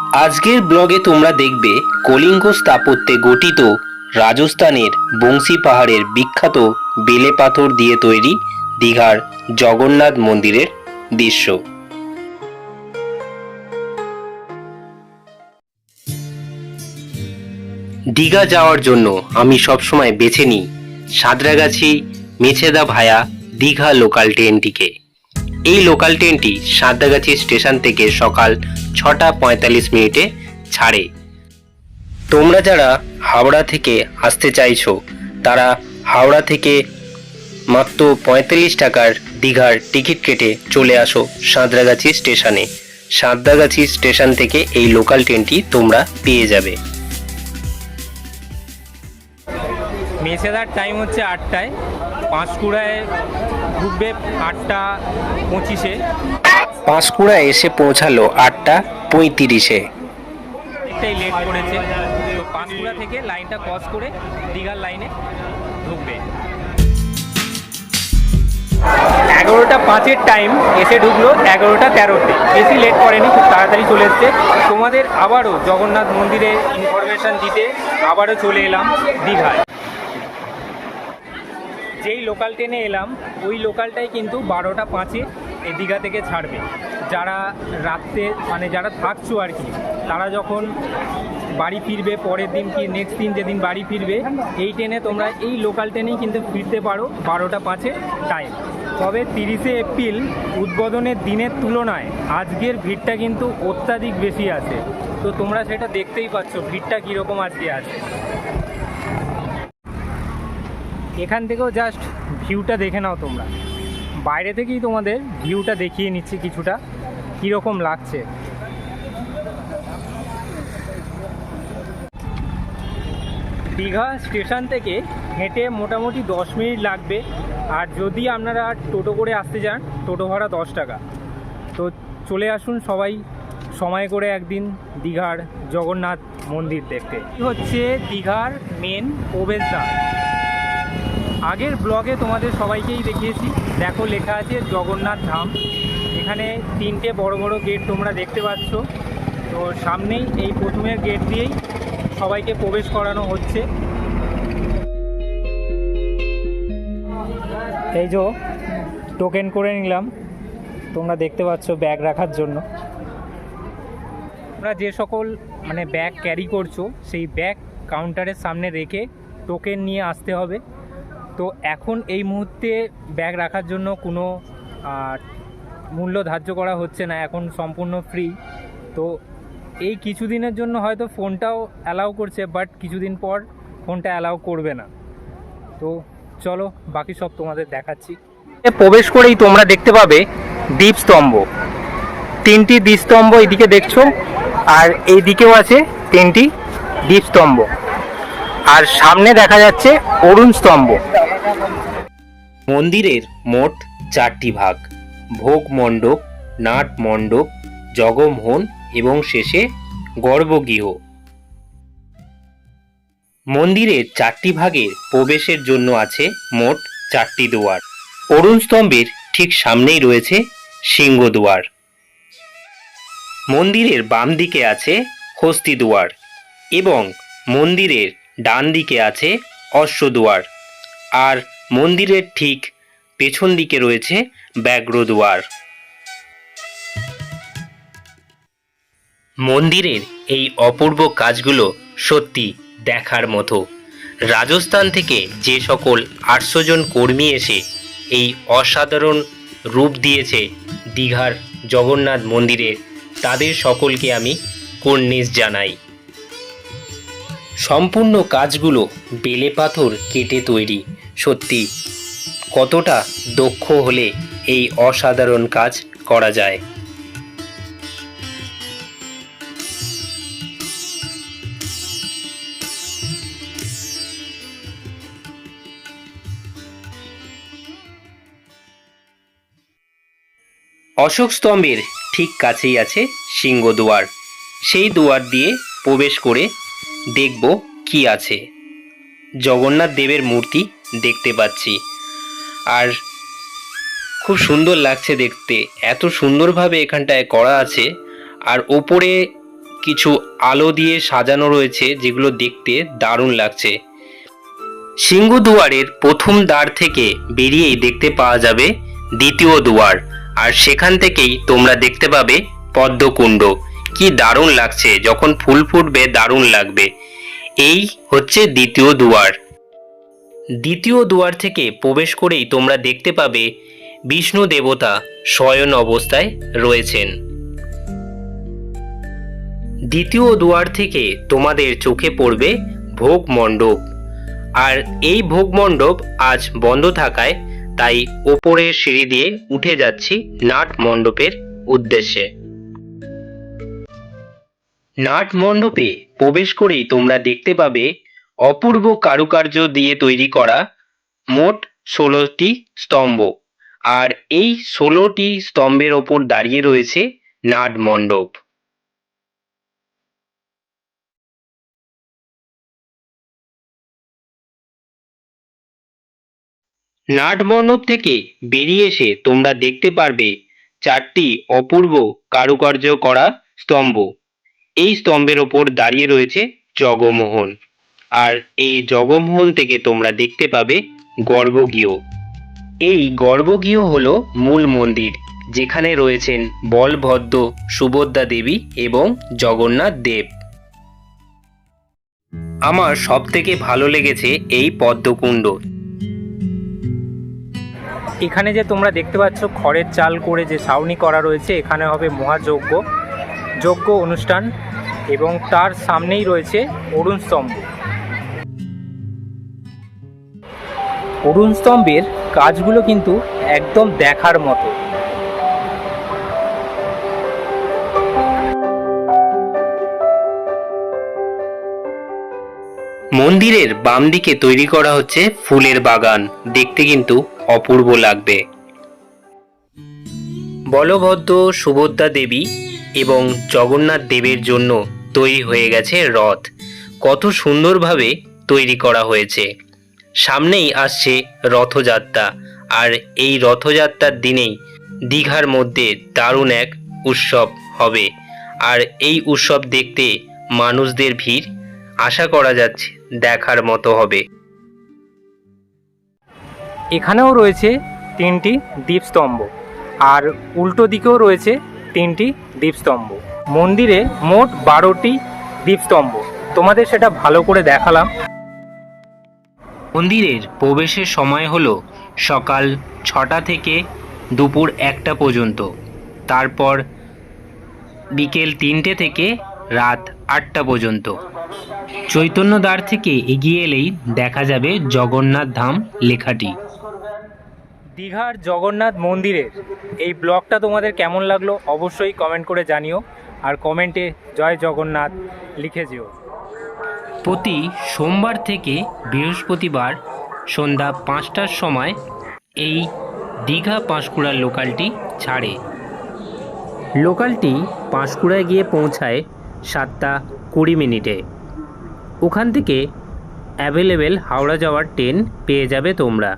আজকের ব্লগে তোমরা দেখবে কলিঙ্গ স্থাপত্যে গঠিত রাজস্থানের বংশী পাহাড়ের বিখ্যাত বেলে পাথর দিয়ে তৈরি দীঘার জগন্নাথ মন্দিরের দৃশ্য। দীঘা যাওয়ার জন্য আমি সবসময় বেছে নিই সাঁতরাগাছি মেছেদা ভায়া দীঘা লোকাল ট্রেনটিকে। এই লোকাল ট্রেনটি সাঁতরাগাছি স্টেশন থেকে সকাল ছটা পঁয়তাল্লিশ মিনিটে ছাড়ে। তোমরা যারা হাওড়া থেকে আসতে চাইছো, তারা হাওড়া থেকে মাত্র পঁয়তাল্লিশ টাকার দীঘার টিকিট কেটে চলে আসো সাঁতরাগাছি স্টেশনে সাঁতরাগাছি স্টেশন থেকে এই লোকাল ট্রেনটি তোমরা পেয়ে যাবে। মেছেদার টাইম হচ্ছে আটটায় পাঁশকুড়ায় ঢুকবে আটটা পঁচিশে। পাঁশকুড়া এসে পৌঁছালো আটটা পঁয়ত্রিশে। অনেকটাই লেট করেছে। তো পাঁশকুড়া থেকে লাইনটা ক্রস করে দীঘার লাইনে ঢুকবে। এগারোটা পাঁচের টাইম এসে ঢুকলো এগারোটা তেরোতে। বেশি লেট করেনি খুব তাড়াতাড়ি চলে এসছে। তোমাদের আবারও জগন্নাথ মন্দিরে ইনফরমেশন দিতে আবারও চলে এলাম দীঘায়। যেই লোকাল ট্রেনে এলাম, ওই লোকালটাই কিন্তু বারোটা পাঁচে এই দীঘা থেকে ছাড়বে। যারা রাত্রে মানে যারা থাকছো আর কি, তারা যখন বাড়ি ফিরবে পরের দিন কি নেক্সট দিন যেদিন বাড়ি ফিরবে, এই ট্রেনে তোমরা এই লোকাল ট্রেনেই কিন্তু ফিরতে পারো বারোটা পাঁচে টাইম তবে তিরিশে এপ্রিল উদ্বোধনের দিনের তুলনায় আজকের ভিড়টা কিন্তু অত্যাধিক বেশি আছে। তো তোমরা সেটা দেখতেই পাচ্ছ, ভিড়টা কীরকম আজকে আছে। এখান থেকেও জাস্ট ভিউটা দেখে নাও তোমরা। বাইরে থেকেই তোমাদের ভিউটা দেখিয়ে নিচ্ছি কিছুটা, কীরকম লাগছে। দীঘা স্টেশন থেকে হেঁটে মোটামুটি দশ মিনিট লাগবে, আর যদি আপনারা টোটো করে আসতে যান, টোটো ভাড়া দশ টাকা। তো চলে আসুন সবাই, সময় করে একদিন দীঘার জগন্নাথ মন্দির দেখতে। হচ্ছে দীঘার মেন প্রবেশদ্বার। আগের ব্লগে তোমাদের সবাইকেই দেখিয়েছি। দেখো, লেখা আছে জগন্নাথ ধাম। এখানে তিনটে বড় বড় গেট তোমরা দেখতে পাচ্ছ। তো সামনেই এই প্রথমের গেট দিয়েই সবাইকে প্রবেশ করানো হচ্ছে। এই যে টোকেন করে নিলাম। তোমরা দেখতে পাচ্ছ ব্যাগ রাখার জন্য। তোমরা যে সকল মানে ব্যাগ ক্যারি করছ, সেই ব্যাগ কাউন্টারের সামনে রেখে টোকেন নিয়ে আসতে হবে। তো এখন এই মুহূর্তে ব্যাগ রাখার জন্য কোনো মূল্য ধার্য করা হচ্ছে না, এখন সম্পূর্ণ ফ্রি তো এই কিছুদিনের জন্য হয়তো ফোনটাও অ্যালাউ করছে বাট কিছুদিন পর ফোনটা অ্যালাউ করবে না। তো চলো, বাকি সব তোমাদের দেখাচ্ছি। প্রবেশ করেই তোমরা দেখতে পাবে দ্বীপস্তম্ভ তিনটি দ্বীপস্তম্ভ এদিকে দেখছ, আর এই দিকেও আছে তিনটি দ্বীপস্তম্ভ আর সামনে দেখা যাচ্ছে অরুণ স্তম্ভ। মন্দিরের মোট চারটি ভাগ, ভোগ মণ্ডপ, নাট মণ্ডপ, জগমোহন এবং শেষে গর্ভগৃহ। মন্দিরের চারটি ভাগের প্রবেশের জন্য আছে মোট চারটি দুয়ার। অরুণ স্তম্ভের ঠিক সামনেই রয়েছে সিংহ দুয়ার। মন্দিরের বাম দিকে আছে হস্তি দুয়ার এবং মন্দিরের ডান দিকে আছে অশ্বদুয়ার। আর মন্দিরের ঠিক পেছন দিকে রয়েছে ব্যাঘ্র দুয়ার মন্দিরের এই অপূর্ব কাজগুলো সত্যি দেখার মতো। রাজস্থান থেকে যে সকল আটশো জন কর্মী এসে এই অসাধারণ রূপ দিয়েছে দীঘার জগন্নাথ মন্দিরের তাদের সকলকে আমি কর্নিশ জানাই। সম্পূর্ণ কাজগুলো বেলে পাথর কেটে তৈরি। সত্যি, কতটা দক্ষ হলে এই অসাধারণ কাজ করা যায়। অশোক স্তম্ভের ঠিক কাছেই আছে সিংহদুয়ার। সেই দুয়ার দিয়ে প্রবেশ করে দেখব কি আছে। জগন্নাথ দেবের মূর্তি দেখতে পাচ্ছি। আর খুব সুন্দর লাগছে দেখতে। এত সুন্দরভাবে এখানটায় করা আছে। আর ওপরে কিছু আলো দিয়ে সাজানো রয়েছে, যেগুলো দেখতে দারুণ লাগছে। সিংহদুয়ারের প্রথম দ্বার থেকে বেরিয়েই দেখতে পাওয়া যাবে দ্বিতীয় দুয়ার। আর সেখান থেকেই তোমরা দেখতে পাবে পদ্মকুণ্ড। কি দারুণ লাগছে, যখন ফুল ফুটবে দারুণ লাগবে। এই হচ্ছে দ্বিতীয় দুয়ার। দ্বিতীয় দুয়ার থেকে প্রবেশ করেই তোমরা দেখতে পাবে বিষ্ণু দেবতা শয়ন অবস্থায় রয়েছেন। দ্বিতীয় দুয়ার থেকে তোমাদের চোখে পড়বে ভোগ মণ্ডপ। আর এই ভোগ মণ্ডপ আজ বন্ধ থাকায় তাই ওপরের সিঁড়ি দিয়ে উঠে যাচ্ছি নাট মণ্ডপের উদ্দেশ্যে। নাট মণ্ডপে প্রবেশ করেই তোমরা দেখতে পাবে অপূর্ব কারুকার্য দিয়ে তৈরি করা মোট ষোলোটি স্তম্ভ। আর এই ষোলোটি স্তম্ভের ওপর দাঁড়িয়ে রয়েছে নাট মণ্ডপ নাট মণ্ডপ থেকে বেরিয়ে এসে তোমরা দেখতে পারবে চারটি অপূর্ব কারুকার্য করা স্তম্ভ। এই স্তম্ভের ওপর দাঁড়িয়ে রয়েছে জগমোহন। আর এই জগমোহন থেকে তোমরা দেখতে পাবে গর্ভগৃহ। এই গর্ভগৃহ হল মূল মন্দির, যেখানে রয়েছেন বলভদ্র সুভদ্রা দেবী এবং জগন্নাথ দেব। আমার সব থেকে ভালো লেগেছে এই পদ্মকুণ্ড। এখানে যে তোমরা দেখতে পাচ্ছ, খড়ের চাল করে যে ছাউনি করা রয়েছে, এখানে হবে মহাযজ্ঞ। যজ্ঞ অনুষ্ঠান এবং তার সামনেই রয়েছে অরুণ স্তম্ভ। অরুণ স্তম্ভের কাজগুলো কিন্তু একদম দেখার মতো। মন্দিরের বাম দিকে তৈরি করা হচ্ছে ফুলের বাগান। দেখতে কিন্তু অপূর্ব লাগবে। বলভদ্র সুভদ্রা দেবী এবং জগন্নাথ দেবের জন্য তৈরি হয়ে গেছে রথ। কত সুন্দরভাবে তৈরি করা হয়েছে। সামনেই আসছে রথযাত্রা, আর এই রথযাত্রার দিনেই দীঘার মধ্যে দারুণ এক উৎসব হবে। আর এই উৎসব দেখতে মানুষদের ভিড়, আশা করা যাচ্ছে দেখার মতো হবে। এখানেও রয়েছে তিনটি দ্বীপস্তম্ভ, আর উল্টো দিকেও রয়েছে তিনটি দ্বীপস্তম্ভ। মন্দিরে মোট বারোটি দ্বীপস্তম্ভ। তোমাদের সেটা ভালো করে দেখালাম। মন্দিরের প্রবেশের সময় হলো সকাল ছটা থেকে দুপুর একটা পর্যন্ত। তারপর বিকেল তিনটে থেকে রাত আটটা পর্যন্ত। চৈতন্যদ্বার থেকে এগিয়ে এলেই দেখা যাবে জগন্নাথ ধাম লেখাটি। দীঘার জগন্নাথ মন্দিরের এই ব্লগটা তোমাদের কেমন লাগল অবশ্যই কমেন্ট করে জানিও আর কমেন্টে জয় জগন্নাথ লিখে যেও। প্রতি সোমবার থেকে বৃহস্পতিবার সন্ধ্যা পাঁচটার সময় এই দীঘা পাঁশকুড়ার লোকালটি ছাড়ে। লোকালটি পাঁশকুড়ায় গিয়ে পৌঁছায় সাতটা কুড়ি মিনিটে। ওখান থেকে অ্যাভেলেবেল হাওড়া যাওয়ার ট্রেন পেয়ে যাবে তোমরা।